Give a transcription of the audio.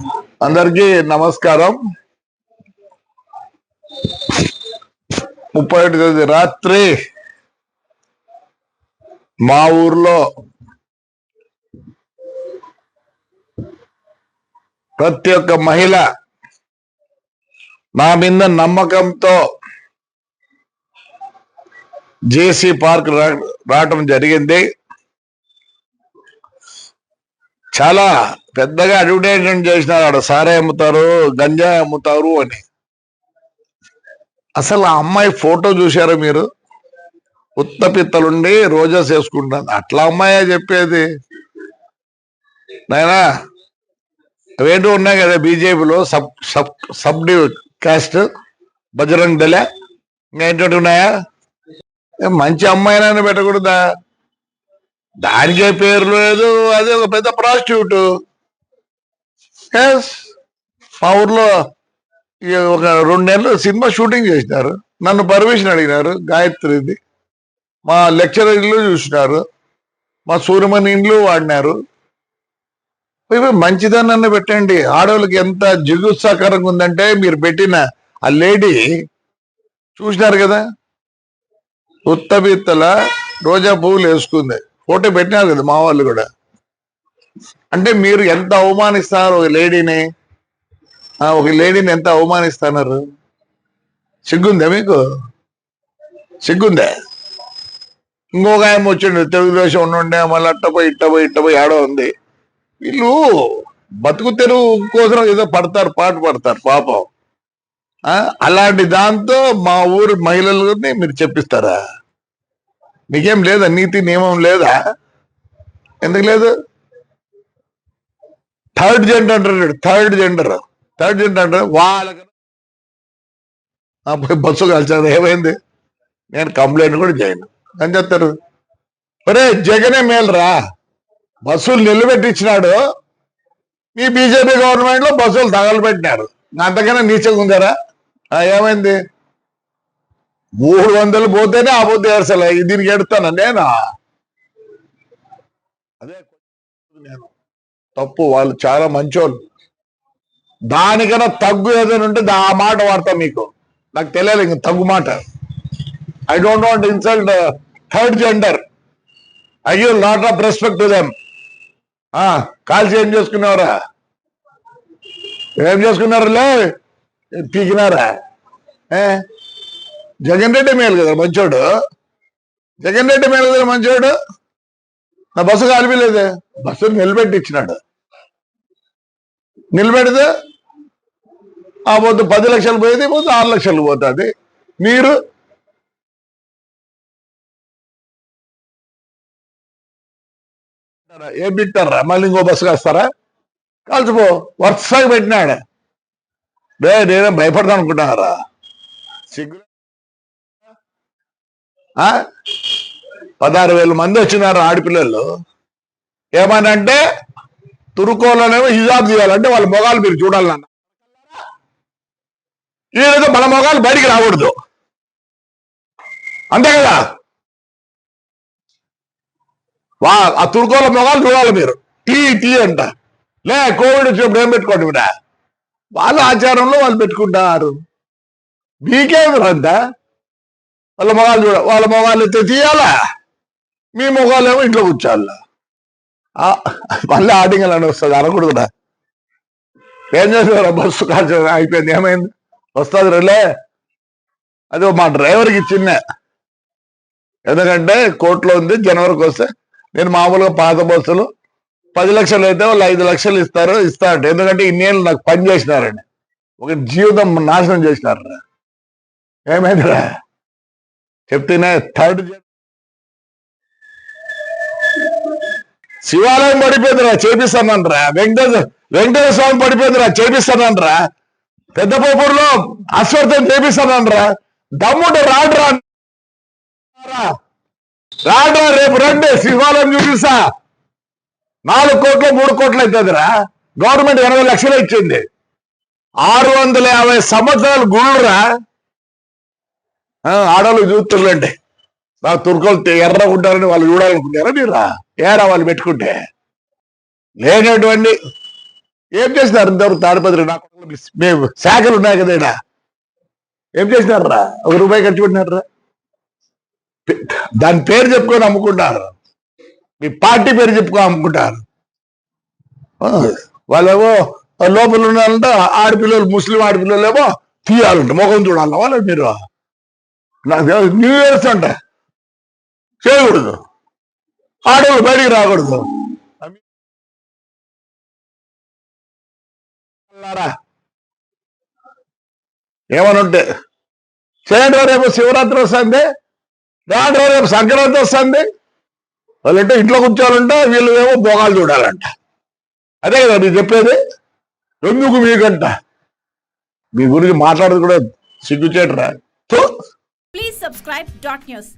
అందరికీ నమస్కారం. ముప్పై ఒకటి తేదీ రాత్రి మా ఊర్లో ప్రతి ఒక్క మహిళ నా మీద నమ్మకంతో జేసీ పార్క్ రావటం జరిగింది. చాలా పెద్దగా అడ్వర్టైజ్మెంట్ చేసినారు ఆడ సారే అమ్ముతారు గంజాయి అమ్ముతారు అని. అసలు ఆ అమ్మాయి ఫోటో చూశారా మీరు? ఉత్త పిత్తలుండి రోజాస్ వేసుకుంటాను అట్లా అమ్మాయే చెప్పేది. నాయనా అవేంటో ఉన్నాయి కదా బీజేపీలో sub sub sub caste Bajrang Dal ఇంకా ఏంటంటే ఉన్నాయా? ఏ మంచి అమ్మాయినని పెట్టకూడదా? దానికే పేరు లేదు అదే ఒక పెద్ద ప్రాస్టిట్యూట్. మా ఊర్లో ఒక రెండు నెలలు సినిమా షూటింగ్ చేసినారు. నన్ను పర్మిషన్ అడిగినారు. గాయత్రిది. మా లెక్చరర్ ఇల్లు చూసినారు. మా సూర్యమణి ఇండ్లు వాడినారు. ఇవి మంచిదన్న పెట్టండి. ఆడవాళ్ళకి ఎంత జిగుత్సాకరంగా ఉందంటే మీరు పెట్టిన ఆ లేడీ చూసినారు కదా? ఉత్తబిత్తల రోజా పువ్వులు వేసుకుంది. ఫోటో పెట్టినారు కదా మా వాళ్ళు కూడా. అంటే మీరు ఎంత అవమానిస్తారు ఒక లేడీని? ఒక లేడీని ఎంత అవమానిస్తున్నారు? సిగ్గుందా మీకు? సిగ్గుందా? ఇంకొక ఆయన వచ్చిండు తెలుగుదేశం ఉండే మళ్ళీ అట్టపోయి ఇట్టపోయి ఇట్టపోయి ఆడో ఉంది. వీళ్ళు బతుకు తెరువు కోసం ఏదో పడతారు పాటు పడతారు పాపం. అలాంటి దాంతో మా ఊరు మహిళలని మీరు చెప్పిస్తారా? మీకేం లేదా? నీతి నియమం లేదా? ఎందుకు లేదు? థర్డ్ జెండర్ అంటారు థర్డ్ జెండర్ థర్డ్ జెండర్ అంటారు వాళ్ళకి పోయి బస్సు కాల్చారు ఏమైంది? నేను కంప్లైంట్ కూడా చేయను. అని చెప్తారు ఒరే జగనే మేలురా. బస్సులు నిలబెట్టించినాడు. మీ బీజేపీ గవర్నమెంట్లో బస్సులు తగలబెట్టినారు. అంతకన్నా నీచగా ఉందారా? ఏమైంది? మూడు వందలు పోతేనే ఆ పొద్దు ఏడ్చలే. దీనికి ఎడతాను నేను? అదే నేను. తప్పు వాళ్ళు చాలా మంచోళ్ళు. దానికన్నా తగ్గు ఏదైనా ఉంటే ఆ మాట వాడతా మీకు. నాకు తెలియదు ఇంక తగ్గు మాట. I don't want insult third gender I you lot of respect to them కాల్చి ఏం చేసుకున్నారా ఏం చేసుకున్నారులే? పీకినారా? జగన్ రెడ్డి మేలు కదా మంచోడు? జగన్ రెడ్డి మేలు కదా మంచోడు? నా బస్సు కాలిపోలేదే? బస్సు నిలబెట్టి ఇచ్చినాడు నిలబెడితే ఆ పొద్దు పది లక్షలు పోయేది పోతే పొద్దు ఆరు లక్షలు పోతుంది. మీరు ఏం పెట్టారా మళ్ళీ ఇంకో బస్సు కాస్తారా? కాల్చిపో వరుసగా పెట్టినాడు. రే నేనే భయపడతాను అనుకుంటున్నారా? సిగ్గు పదహారు వేల మంది వచ్చినారు ఆడపిల్లలు. ఏమనంటే తురుకోలోనేమో హిజాబ్ చేయాలంటే వాళ్ళ మొగాలు మీరు చూడాలన్న ఈరోజు మన మొగాలు బయటికి రాకూడదు. అంతే కదా? వా ఆ తురుకోల మొగాలు చూడాలి మీరు. టీ టీ అంట. లే కోవిడ్ వచ్చినప్పుడు ఏం పెట్టుకోండి ఇవిడ వాళ్ళ ఆచారంలో వాళ్ళు పెట్టుకుంటారు. మీకేమి అంత వాళ్ళ మొగాలు చూడ వాళ్ళ మొగాలు ఎత్తే తీయాలా? మీ మొగాలు ఏమో ఇంట్లో కూర్చోాలా మళ్ళీ ఆడింగల్ అని వస్తుంది అనకూడదురా ఏం చేసేవారు బస్సు కాల్చ అయిపోయింది ఏమైంది? వస్తుంది రిలే అది మా డ్రైవర్కి ఇచ్చిందే. ఎందుకంటే కోర్టులో ఉంది జనవరికి వస్తే నేను మామూలుగా పాత బస్సులు పది లక్షలు అయితే వాళ్ళు ఐదు లక్షలు ఇస్తారు ఇస్తారంట ఎందుకంటే ఇన్నేళ్ళు నాకు పని చేసినారండి. ఒక జీవితం నాశనం చేసినారు ఏమైందిరా చెప్తేనే థర్డ్ శివాలయం పడిపోయిందిరా చేపిస్తానంటరా. వెంకటేశ్వర వెంకటేశ్వర స్వామి పడిపోయిందిరా చేపిస్తానంటరా. పెద్ద పోపూరులో అశ్వర్థం చేపిస్తానంటరా. దమ్ముడు రాడ్రా రాడ్రా రేపు రండి శివాలయం చూపిస్తా. నాలుగు కోట్లు మూడు కోట్లు అవుతుందిరా. గవర్నమెంట్ ఎనభై లక్షలు ఇచ్చింది. ఆరు వందల యాభై సంవత్సరాలు గుళ్ళురా. ఆ, ఆడవాళ్ళు చూస్తుండండి. నా తుర్కలు ఎర్ర ఉంటారని వాళ్ళు చూడాలనుకుంటారా మీరా? ఏరా వాళ్ళు పెట్టుకుంటే? లేనటువంటి ఏం చేసినారు ఇంతవరకు తాడిపత్రి నా మేము శాఖలు ఉన్నాయి కదా ఈడ? ఏం చేసినారా ఒక రూపాయి ఖర్చు పెట్టినారా? దాని పేరు చెప్పుకొని అమ్ముకుంటారు. మీ పార్టీ పేరు చెప్పుకొని అమ్ముకుంటారు. వాళ్ళేమో లోపల ఉన్నారంట ఆడపిల్లలు ముస్లిం ఆడపిల్లలు ఏమో తీయాలంట ముఖం చూడాలి వాళ్ళు మీరు? నాకు న్యూ ఇయర్స్ అంటే. చేయకూడదు. ఆడవాళ్ళు బయటికి రాకూడదు. ఏమనుంటే ఉంటే చేయండి రేపు శివరాత్రి వస్తుంది రాండి రేపు సంక్రాంతి వస్తుంది వాళ్ళంటే ఇంట్లో కూర్చోవాలంట వీళ్ళు ఏమో భోగాలు చూడాలంట. అదే కదా మీరు చెప్పేది? ఎందుకు మీకంట? మీ గురించి మాట్లాడదు కూడా సిగ్గుచేటరా ప్లీజ్ సబ్స్క్రైబ్ డాట్ న్యూస్.